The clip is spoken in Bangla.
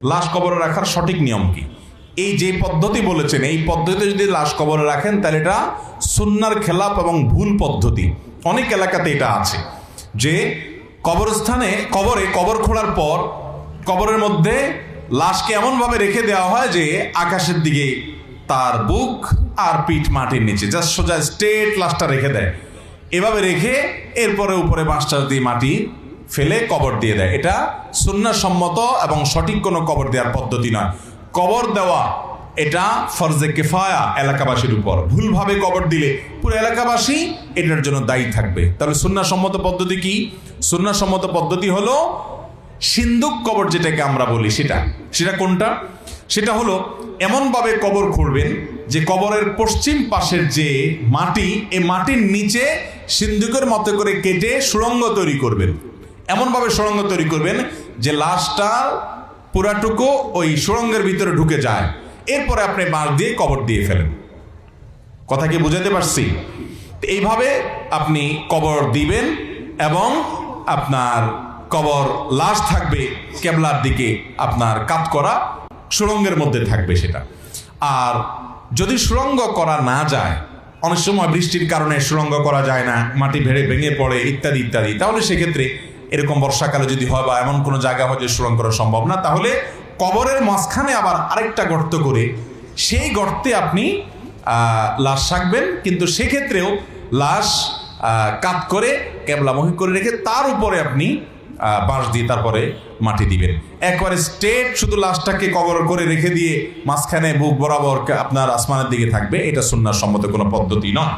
লাশ কবরে রাখার সঠিক নিয়ম কি? এই যে পদ্ধতি বলেছেন, এই পদ্ধতিতে যদি লাশ কবরে রাখেন, তাহলে এটা সুন্নার খেলাপ এবং ভুল পদ্ধতি। অনেক এলাকাতে এটা আছে যে কবরস্থানে কবরে কবর খোঁড়ার পর কবরের মধ্যে লাশকে এমনভাবে রেখে দেওয়া হয় যে আকাশের দিকে তার বুক আর পিঠ মাটির নিচে, জাস্ট সোজা স্টেট লাশটা রেখে দেয়। এভাবে রেখে এরপরে উপরে বাঁশটা দিয়ে মাটি ফেলে কবর দিয়ে দেয়। এটা সুন্নাসম্মত এবং সঠিক কোনো কবর দেওয়ার পদ্ধতি নয়। কবর দেওয়া, এটা ফরজে কেফায়া এলাকাবাসীর উপর। ভুলভাবে কবর দিলে পুরো এলাকাবাসী এটার জন্য দায়ী থাকবে। তাহলে সুন্নাসম্মত পদ্ধতি কি? সুন্নাসম্মত পদ্ধতি হলো সিন্ধুক কবর যেটাকে আমরা বলি, সেটা। সেটা কোনটা? সেটা হলো এমনভাবে কবর খুঁড়বেন যে কবরের পশ্চিম পাশের যে মাটি এই মাটির নিচে সিন্ধুকের মতো করে কেটে সুড়ঙ্গ তৈরি করবেন। এমনভাবে সুড়ঙ্গ তৈরি করবেন যে লাশটা পুরাটুকু ওই সুড়ঙ্গের ভিতরে ঢুকে যায়। এরপরে আপনি বাঁশ দিয়ে কবর দিয়ে ফেলেন। কথা কি বুঝাতে পারছি? এইভাবে আপনি কবর দিবেন এবং আপনার কবর লাশ থাকবে কেবলার দিকে, আপনার কাত করা সুড়ঙ্গের মধ্যে থাকবে সেটা। আর যদি সুড়ঙ্গ করা না যায়, অনেক সময় বৃষ্টির কারণে সুড়ঙ্গ করা যায় না, মাটি ভেড়ে ভেঙে পড়ে, ইত্যাদি ইত্যাদি, তাহলে সেক্ষেত্রে এরকম বর্ষাকালে যদি হয় বা এমন কোনো জায়গা হয় যে সুড়ঙ্গ করা সম্ভব না, তাহলে কবরের মাঝখানে আবার আরেকটা গর্ত করে সেই গর্তে আপনি লাশ রাখবেন। কিন্তু সেক্ষেত্রেও লাশ কাত করে কেবলামুখী করে রেখে তার উপরে আপনি বাঁশ দিয়ে তারপরে মাটি দিবেন। একবারে স্টেট শুধু লাশটাকে কবর করে রেখে দিয়ে মাঝখানে বুক বরাবর আপনার আসমানের দিকে থাকবে, এটা সুন্নার সম্মত কোনো পদ্ধতি নয়।